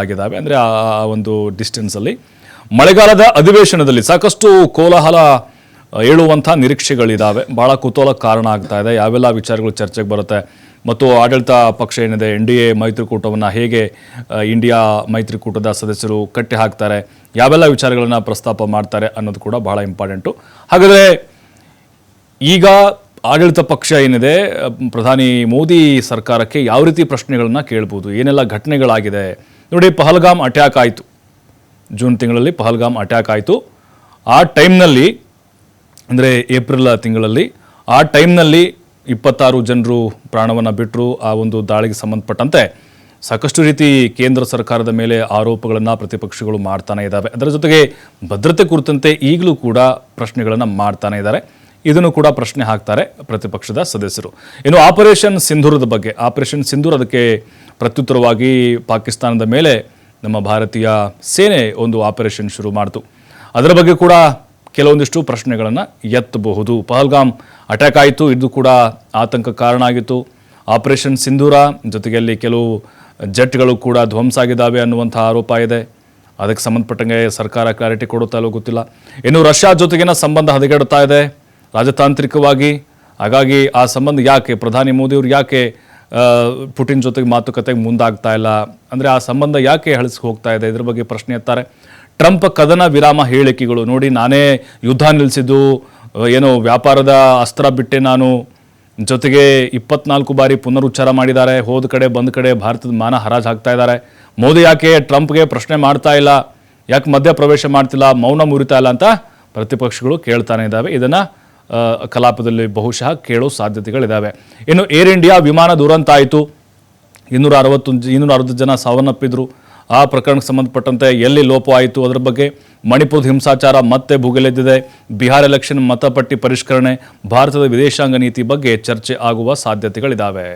ಆಗಿದ್ದಾವೆ. ಅಂದರೆ ಆ ಒಂದು ಡಿಸ್ಟೆನ್ಸಲ್ಲಿ ಮಳೆಗಾಲದ ಅಧಿವೇಶನದಲ್ಲಿ ಸಾಕಷ್ಟು ಕೋಲಾಹಲ ಹೇಳುವಂಥ ನಿರೀಕ್ಷೆಗಳಿದ್ದಾವೆ ಭಾಳ ಕುತೂಹಲ ಕಾರಣ ಆಗ್ತಾ ಇದೆ. ಯಾವೆಲ್ಲ ವಿಚಾರಗಳು ಚರ್ಚೆಗೆ ಬರುತ್ತೆ? ಮತ್ತು ಆಡಳಿತ ಪಕ್ಷ ಏನಿದೆ, ಎನ್ ಡಿ ಎ ಮೈತ್ರಿಕೂಟವನ್ನು ಹೇಗೆ ಇಂಡಿಯಾ ಮೈತ್ರಿಕೂಟದ ಸದಸ್ಯರು ಕಟ್ಟಿ ಹಾಕ್ತಾರೆ ಯಾವೆಲ್ಲ ವಿಚಾರಗಳನ್ನು ಪ್ರಸ್ತಾಪ ಮಾಡ್ತಾರೆ ಅನ್ನೋದು ಕೂಡ ಬಹಳ ಇಂಪಾರ್ಟೆಂಟು ಹಾಗಾದರೆ ಈಗ ಆಡಳಿತ ಪಕ್ಷ ಏನಿದೆ ಪ್ರಧಾನಿ ಮೋದಿ ಸರ್ಕಾರಕ್ಕೆ ಯಾವ ರೀತಿ ಪ್ರಶ್ನೆಗಳನ್ನು ಕೇಳ್ಬೋದು? ಏನೆಲ್ಲ ಘಟನೆಗಳಾಗಿದೆ? ನೋಡಿ, ಪಹಲ್ಗಾಮ್ ಅಟ್ಯಾಕ್ ಆಯಿತು. ಜೂನ್ ತಿಂಗಳಲ್ಲಿ ಪಹಲ್ಗಾಮ್ ಅಟ್ಯಾಕ್ ಆಯಿತು. ಆ ಟೈಮ್ನಲ್ಲಿ, ಅಂದರೆ ಏಪ್ರಿಲ್ ತಿಂಗಳಲ್ಲಿ, ಆ ಟೈಮ್ನಲ್ಲಿ ಇಪ್ಪತ್ತಾರು ಜನರು ಪ್ರಾಣವನ್ನು ಬಿಟ್ಟರು ಆ ಒಂದು ದಾಳಿಗೆ ಸಂಬಂಧಪಟ್ಟಂತೆ ಸಾಕಷ್ಟು ರೀತಿ ಕೇಂದ್ರ ಸರ್ಕಾರದ ಮೇಲೆ ಆರೋಪಗಳನ್ನು ಪ್ರತಿಪಕ್ಷಗಳು ಮಾಡ್ತಾನೆ ಇದ್ದಾವೆ ಅದರ ಜೊತೆಗೆ ಭದ್ರತೆ ಕುರಿತಂತೆ ಈಗಲೂ ಕೂಡ ಪ್ರಶ್ನೆಗಳನ್ನು ಮಾಡ್ತಾನೆ ಇದ್ದಾರೆ ಇದನ್ನು ಕೂಡ ಪ್ರಶ್ನೆ ಹಾಕ್ತಾರೆ ಪ್ರತಿಪಕ್ಷದ ಸದಸ್ಯರು. ಇನ್ನು ಆಪರೇಷನ್ ಸಿಂಧೂರದ ಬಗ್ಗೆ, ಆಪರೇಷನ್ ಸಿಂಧೂರ್ ಅದಕ್ಕೆ ಪ್ರತ್ಯುತ್ತರವಾಗಿ ಪಾಕಿಸ್ತಾನದ ಮೇಲೆ ನಮ್ಮ ಭಾರತೀಯ ಸೇನೆ ಒಂದು ಆಪರೇಷನ್ ಶುರು ಮಾಡಿತು. ಅದರ ಬಗ್ಗೆ ಕೂಡ ಕೆಲವೊಂದಿಷ್ಟು ಪ್ರಶ್ನೆಗಳನ್ನು ಎತ್ತಬಹುದು. ಪಹಲ್ಗಾಮ್ ಅಟ್ಯಾಕ್ ಆಯಿತು ಇದು ಕೂಡ ಆತಂಕ ಕಾರಣ ಆಗಿತ್ತು. ಆಪರೇಷನ್ ಸಿಂಧೂರ ಜೊತೆಗೆ ಅಲ್ಲಿ ಕೆಲವು ಜೆಟ್ಗಳು ಕೂಡ ಧ್ವಂಸ ಆಗಿದ್ದಾವೆ ಅನ್ನುವಂಥ ಆರೋಪ ಇದೆ. ಅದಕ್ಕೆ ಸಂಬಂಧಪಟ್ಟಂಗೆ ಸರ್ಕಾರ ಕ್ಲಾರಿಟಿ ಕೊಡುತ್ತಾ ಗೊತ್ತಿಲ್ಲ. ಇನ್ನು ರಷ್ಯಾ ಜೊತೆಗಿನ ಸಂಬಂಧ ಹದಗೆಡುತ್ತಾ ಇದೆ ರಾಜತಾಂತ್ರಿಕವಾಗಿ. ಹಾಗಾಗಿ ಆ ಸಂಬಂಧ ಯಾಕೆ, ಪ್ರಧಾನಿ ಮೋದಿಯವರು ಯಾಕೆ ಪುಟಿನ್ ಜೊತೆಗೆ ಮಾತುಕತೆಗೆ ಮುಂದಾಗ್ತಾ ಇಲ್ಲ. ಅಂದರೆ ಆ ಸಂಬಂಧ ಯಾಕೆ ಹಳಸಿ ಹೋಗ್ತಾ ಇದೆ? ಇದ್ರ ಬಗ್ಗೆ ಪ್ರಶ್ನೆ ಎತ್ತಾರೆ. ಟ್ರಂಪ್ ಕದನ ವಿರಾಮ ಹೇಳಿಕೆಗಳು ನೋಡಿ ನಾನೇ ಯುದ್ಧ ನಿಲ್ಲಿಸಿದ್ದು, ಏನು ವ್ಯಾಪಾರದ ಅಸ್ತ್ರ ಬಿಟ್ಟೆ ನಾನು. ಜೊತೆಗೆ ಇಪ್ಪತ್ನಾಲ್ಕು ಬಾರಿ ಪುನರುಚ್ಚಾರ ಮಾಡಿದ್ದಾರೆ. ಹೋದ ಕಡೆ, ಬಂದ ಕಡೆ ಭಾರತದ ಮಾನ ಹರಾಜು ಹಾಕ್ತಾ ಇದ್ದಾರೆ. ಮೋದಿ ಯಾಕೆ ಟ್ರಂಪ್ಗೆ ಪ್ರಶ್ನೆ ಮಾಡ್ತಾ ಇಲ್ಲ? ಯಾಕೆ ಮಧ್ಯ ಪ್ರವೇಶ ಮಾಡ್ತಿಲ್ಲ? ಮೌನ ಮುರಿತಾ ಇಲ್ಲ ಅಂತ ಪ್ರತಿಪಕ್ಷಗಳು ಕೇಳ್ತಾನೆ ಇದ್ದಾವೆ. ಇದನ್ನು ಕಲಾಪದಲ್ಲಿ ಬಹುಶಃ ಕೇಳೋ ಸಾಧ್ಯತೆಗಳಿದ್ದಾವೆ ಇನ್ನು ಏರ್ ಇಂಡಿಯಾ ವಿಮಾನ ದುರಂತ ಆಯಿತು. ಇನ್ನೂರ ಅರವತ್ತು ಇನ್ನೂರ ಅರವತ್ತು ಜನ ಸಾವನ್ನಪ್ಪಿದ್ರು. ಆ ಪ್ರಕರಣಕ್ಕೆ ಸಂಬಂಧಪಟ್ಟಂತೆ ಎಲ್ಲಿ ಲೋಪ ಆಯಿತು ಅದರ ಬಗ್ಗೆ ಮಣಿಪುರದ ಹಿಂಸಾಚಾರ ಮತ್ತೆ ಭುಗಿಲೆದ್ದಿದೆ. ಬಿಹಾರ್ ಎಲೆಕ್ಷನ್ ಮತಪಟ್ಟಿ ಪರಿಷ್ಕರಣೆ, ಭಾರತದ ವಿದೇಶಾಂಗ ನೀತಿ ಬಗ್ಗೆ ಚರ್ಚೆ ಆಗುವ ಸಾಧ್ಯತೆಗಳಿದ್ದಾವೆ